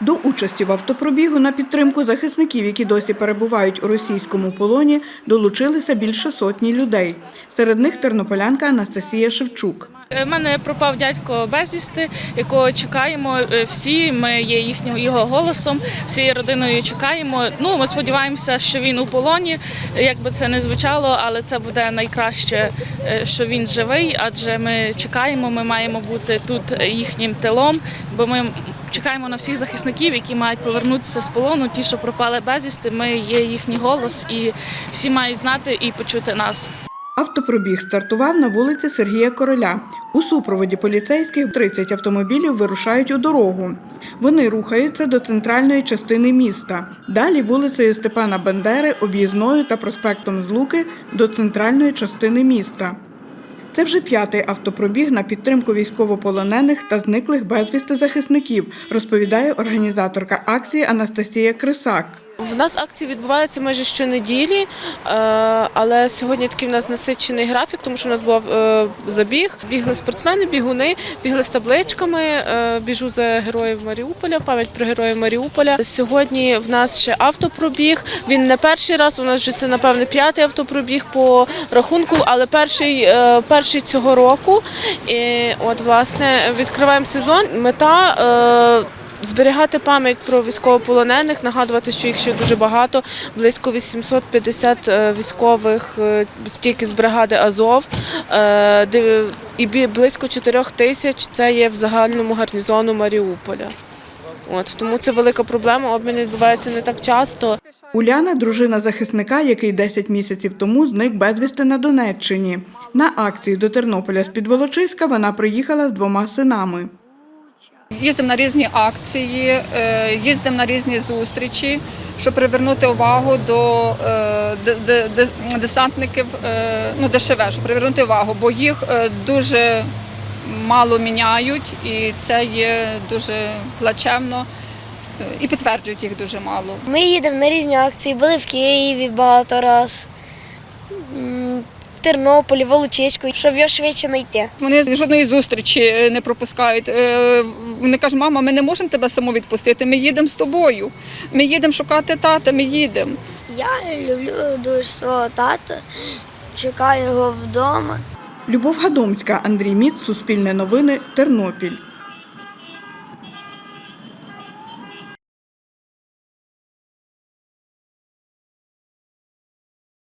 До участі в автопробігу на підтримку захисників, які досі перебувають у російському полоні, долучилися більше сотні людей. Серед них тернополянка Анастасія Шевчук. У Е, мене пропав дядько безвісти, якого чекаємо е, всі. Ми є їхнім його голосом, всією родиною чекаємо. Ну ми сподіваємося, що він у полоні. Як би це не звучало, але це буде найкраще, е, що він живий, адже ми чекаємо. Ми маємо бути тут їхнім тилом, бо ми чекаємо на всіх захисників, які мають повернутися з полону. Ті, що пропали безвісти, ми є їхній голос, і всі мають знати і почути нас. Автопробіг стартував на вулиці Сергія Короля. У супроводі поліцейських 30 автомобілів вирушають у дорогу. Вони рухаються до центральної частини міста. Далі вулицею Степана Бендери, об'їзною та проспектом Злуки до центральної частини міста. Це вже п'ятий автопробіг на підтримку військовополонених та зниклих безвісти захисників, розповідає організаторка акції Анастасія Крисак. В нас акції відбуваються майже щонеділі, е, але сьогодні такий в нас насичений графік, тому що у нас був е, забіг. Бігли спортсмени, бігуни, бігли з табличками. е, Біжу за героїв Маріуполя, пам'ять про героїв Маріуполя. Сьогодні в нас ще автопробіг. Він не перший раз. У нас вже це напевне п'ятий автопробіг по рахунку, але перший, перший цього року. І от власне відкриваємо сезон. Мета. Зберігати пам'ять про військовополонених, нагадувати, що їх ще дуже багато, близько 850 е, військових е, тільки з бригади Азов, е, і близько 4 тисяч це є в загальному гарнізону Маріуполя. От тому це велика проблема. Обмін відбувається не так часто. Уляна дружина захисника, який 10 місяців тому зник безвісти на Донеччині. На акцію до Тернополя з Підволочиська вона приїхала з двома синами. Їздимо на різні акції, е, їздимо на різні зустрічі, щоб привернути увагу до е, де- де- де- десантників, е, ну ДШВ, щоб привернути увагу, бо їх дуже мало міняють, і це є дуже плачевно. І підтверджують їх дуже мало. Ми їдемо на різні акції, були в Києві багато раз, в Тернополі, Волочиську, щоб його швидше знайти. Вони жодної зустрічі не пропускають. Вони кажуть, мама, ми не можемо тебе саму відпустити. Ми їдемо з тобою. Ми їдемо шукати тата, ми їдемо. Я люблю дуже свого тата, чекаю його вдома. Любов Гадомська, Андрій Міц, Суспільне новини, Тернопіль.